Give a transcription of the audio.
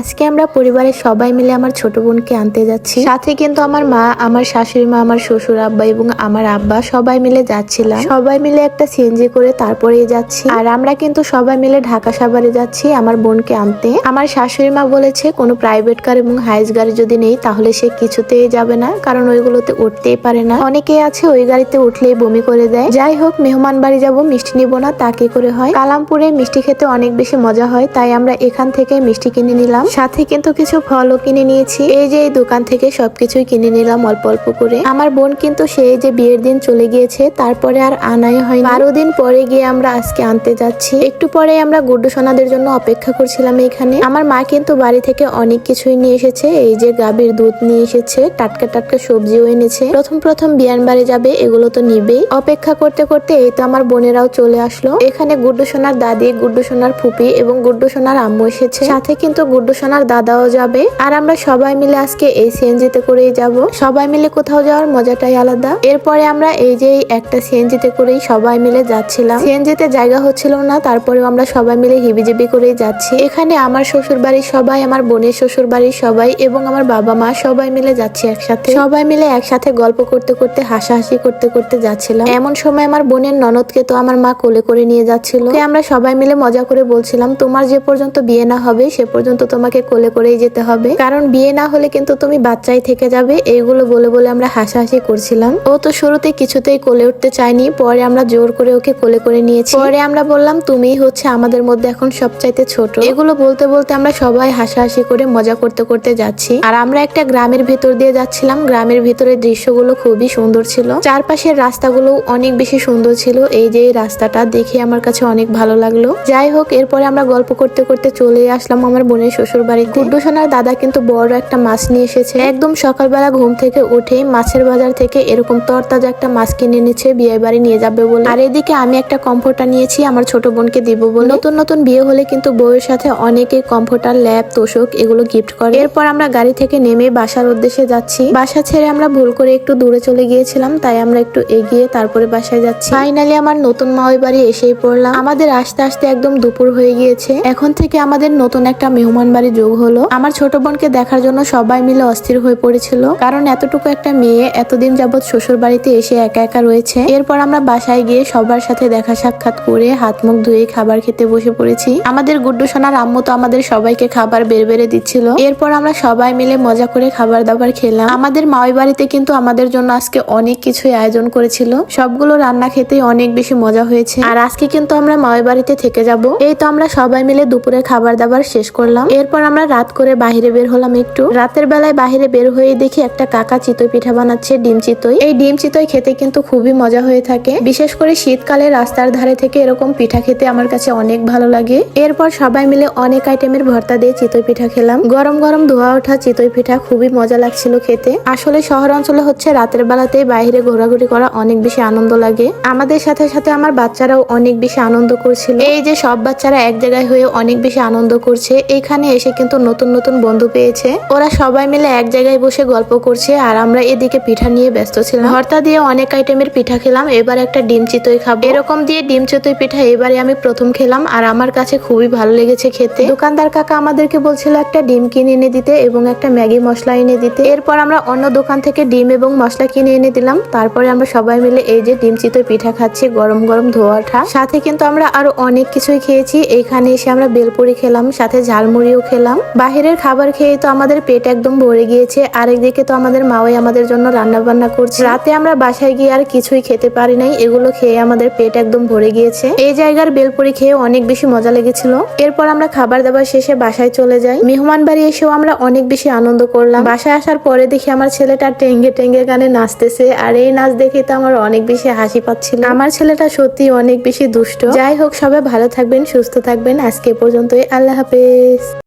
আজকে আমরা পরিবারের সবাই মিলে আমার ছোট বোনকে আনতে যাচ্ছি। সাথে কিন্তু আমার মা, আমার শাশুড়ি মা, আমার শ্বশুর আব্বা এবং আমার আব্বা সবাই মিলে যাচ্ছিলাম। সবাই মিলে একটা সিএনজি করে তারপরে যাচ্ছি। আর আমরা কিন্তু সবাই মিলে ঢাকা সাভারে যাচ্ছি আমার বোনকে আনতে। আমার শাশুড়ি মা বলেছে, কোনো প্রাইভেট কার এবং হাইস গাড়ি যদি নেই, তাহলে সে কিছুতেই যাবে না, কারণ ওইগুলোতে উঠতেই পারে না। অনেকেই আছে ওই গাড়িতে উঠলেই বমি করে দেয়। যাই হোক, মেহমান বাড়ি যাব, মিষ্টি নিব না, তা কি করে হয়? কালামপুরে মিষ্টি খেতে অনেক বেশি মজা হয়, তাই আমরা এখান থেকে মিষ্টি কিনে নিলাম। সাথে কিন্তু কিছু ফলও কিনে নিয়েছি। এই যে এই দোকান থেকে সবকিছুই কিনে নিলাম অল্প অল্প করে। আমার বোন কিন্তু সেই যে বিয়ের দিন চলে গিয়েছে, তারপরে আর আনাই হয় বারো দিন পরে গিয়ে আমরা আজকে আনতে যাচ্ছি। একটু পরে আমরা গুড্ডু সোনাদের জন্য অপেক্ষা করছিলাম এখানে। আমার মা কিন্তু বাড়ি থেকে অনেক কিছুই নিয়ে এসেছে। এই যে গাভীর দুধ নিয়ে এসেছে, টাটকা টাটকা সবজিও এনেছে। প্রথম প্রথম বিয়ান বাড়ি যাবে, এগুলো তো নিবেই। অপেক্ষা করতে করতে এই তো আমার বোনেরাও চলে আসলো। এখানে গুড্ডু সোনার দাদি, গুড্ডু সোনার ফুপি এবং গুড্ডু সোনার আম্মু এসেছে। সাথে কিন্তু গুড্ডু সোনার দাদাও যাবে। আর আমরা সবাই মিলে আজকে এই সিএনজিতে করেই যাব। সবাই মিলে কোথাও যাওয়ার মজাটাই আলাদা। এরপরে আমরা এই যে একটা সিএনজিতে করেই সবাই মিলে যাচ্ছিলাম। সিএনজিতে জায়গা হচ্ছিল না, তারপরেও আমরা সবাই মিলে হিবিজিবি করেই যাচ্ছি। এখানে আমার শ্বশুর বাড়ির সবাই, আমার বোনের শ্বশুর বাড়ির সবাই এবং আমার বাবা মা সবাই মিলে যাচ্ছি একসাথে। সবাই মিলে একসাথে গল্প করতে করতে, হাসাহাসি করতে করতে যাচ্ছিলাম। এমন সময় আমার বোনের ননদকে তো আমার মা কোলে করে নিয়ে যাচ্ছিল। আমরা সবাই মিলে মজা করে বলছিলাম, তোমার যে পর্যন্ত বিয়ে না হবে, সে পর্যন্ত তোমাকে কোলে করেই যেতে হবে। কারণ বিয়ে না হলে কিন্তু তুমি বাচ্চাই থেকে যাবে, এইগুলো বলে বলে আমরা হাসাহাসি করছিলাম। ও তো শুরুতে কিছুতেই কোলে উঠতে চায়নি, পরে আমরা জোর করে ওকে কোলে করে নিয়েছি। পরে আমরা বললাম, তুমিই হচ্ছে আমাদের মধ্যে এখন সবচাইতে ছোট। এগুলো বলতে বলতে আমরা সবাই হাসাহাসি করে মজা করতে করতে যাচ্ছি। আর আমরা একটা গ্রামের ভেতর দিয়ে যাচ্ছিলাম। গ্রামের ভিতরের দৃশ্যগুলো খুবই সুন্দর ছিল। চারপাশের রাস্তাগুলো অনেক বেশি সুন্দর ছিল। এই যে রাস্তাটা দেখে আমার কাছে অনেক ভালো লাগল। যাই হোক, এরপরে আমরা গল্প করতে করতে চলে আসলাম আমার বোনের শ্বশুর বাড়ি। গুড্ডু সোনার দাদা কিন্তু বড় একটা মাছ নিয়ে এসেছে। একদম সকালবেলা ঘুম থেকে উঠেই মাছের বাজার থেকে এরকম তরতাজা একটা মাছ কিনে এনেছে বিয়ে বাড়ি নিয়ে যাবে বলে। আর এদিকে আমি একটা কমফোর্টার নিয়েছি, আমার ছোট বোনকে দিব বলে। নতুন নতুন বিয়ে হলে কিন্তু বউয়ের সাথে অনেকে কমফোর্টার, ল্যাব, তোষক এগুলো গিফট করে। এরপর আমরা গাড়ি থেকে নেমে বাসার উদ্দেশ্যে যাচ্ছি। বাসা ছেড়ে আমরা ভুল করে একটু দূরে চলে গিয়েছিলাম, তাই আমরা একটু এগিয়ে তারপরে বাসায় যাচ্ছি। ফাইনালি আমার নতুন মাওই বাড়ি এসেই পড়লাম। আমাদের আসতে আসতে একদম দুপুর হয়ে গিয়েছে। এখন থেকে আমাদের নতুন একটা মেহমান বাড়ি যোগ হলো। আমার ছোট বোনকে দেখার জন্য সবাই মিলে অস্থির হয়ে পড়েছিল। কারণ এতটুকু একটা মেয়ে এতদিন যাবৎ শ্বশুর বাড়িতে এসে একা একা রয়েছে। এরপর আমরা বাসায় গিয়ে সবার সাথে দেখা সাক্ষাৎ করে হাত মুখ ধুয়ে খাবার খেতে বসে পড়েছি। আমাদের গুড্ডু সোনার আম্মু তো আমাদের সবাইকে খাবার বের বেড়ে দিচ্ছিল। এরপর আমরা সবাই মিলে মজা করে খাবার দাবার খেলাম। আমাদের মাওই বাড়িতে কিন্তু আমাদের জন্য আজকে অনেক কিছুই আয়োজন করেছিল। সবগুলো রান্না খেতে অনেক বেশি মজা হয়েছে। আর আজকে কিন্তু আমরা মাওই বাড়িতে থেকে যাব। এই তো আমরা সবাই মিলে দুপুরে খাবার দাবার শেষ করলাম। এরপর আমরা রাত করে বাহিরে বের হলাম একটু। রাতের বেলায় বাহিরে বের হয়ে দেখি একটা কাকা চিতই পিঠা বানাচ্ছে, ডিম চিতই। এই ডিম চিতই খেতে কিন্তু খুবই মজা হয়ে থাকে। বিশেষ করে শীতকালে রাস্তার ধারে থেকে এরকম পিঠা খেতে আমার কাছে অনেক ভালো লাগে। এরপর সবাই মিলে অনেক আইটেমের ভর্তা দিয়ে চিতই পিঠা খেলাম। গরম গরম ধোয়া ওঠা চিতই পিঠা খুবই মজা লাগছিল খেতে। আসলে শহর অঞ্চলে হচ্ছে রাতের বেলাতে বাইরে ঘোরাঘুরি করা অনেক বেশি আনন্দ লাগে। আমাদের সাথে সাথে আমার বাচ্চারাও অনেক বেশি আনন্দ করছিল। এই যে সব বাচ্চারা এক জায়গায় হয়ে অনেক বেশি আনন্দ করছে। এখানে এসে কিন্তু নতুন নতুন বন্ধু পেয়েছে। ওরা সবাই মিলে এক জায়গায় বসে গল্প করছে আর আমরা এদিকে পিঠা নিয়ে ব্যস্ত ছিলাম। ভর্তা দিয়ে অনেক আইটেমের পিঠা খেলাম, এবার একটা ডিম চিতই খাব। এরকম দিয়ে ডিম চিতই পিঠা এবারে আমি প্রথম খেলাম আর আমার কাছে খুবই ভালো লেগেছে খেতে। দোকানদার কাকা আমাদেরকে বলছিল একটা ডিম কিনে এনে দিতে এবং একটা ম্যাগি মশলা এনে দিতে। এরপর আমরা অন্য দোকান থেকে ডিম এবং মশলা কিনে এনে দিলাম। তারপরে আমরা সবাই মিলে এই যে ডিম চিতই পিঠা খাচ্ছি, গরম গরম ধোয়াঠা সাথে কিন্তু আমরা আরও অনেক কিছুই খেয়েছি। এইখানে এসে আমরা বেলপুরি খেলাম, সাথে ঝালমুড়িও খেলাম। বাহিরের খাবার খেয়ে তো আমাদের পেট একদম ভরে গিয়েছে আরেকদিকে তো আমাদের মাওয়াই আমাদের জন্য রান্না বান্না করছে। রাতে আমরা বাসায় গিয়ে আর কিছুই খেতে পারি নাই, এগুলো খেয়ে আমাদের পেট একদম ভরে গিয়েছে। এই জায়গার বেলপুরি খেয়ে অনেক বেশি মজা লেগেছিল। এরপর আমরা খাবার দাবার শেষে বাসায় চলে যাই। মেহমান বাড়ি এসেও আমরা অনেক বেশি আনন্দ করলাম। বাসায় আসার পরে দেখি আমার ছেলেটা টেঙ্গে টেঙ্গে গানে নাচতেছে, আর এই নাচ দেখে তো আমার অনেক বেশি হাসি পাচ্ছিল। আমার ছেলেটা সত্যি অনেক বেশি দুষ্ট। যাই হোক, সবাই ভালো থাকবেন, সুস্থ থাকবেন। আজকে পর্যন্তই, আল্লাহ হাফেজ।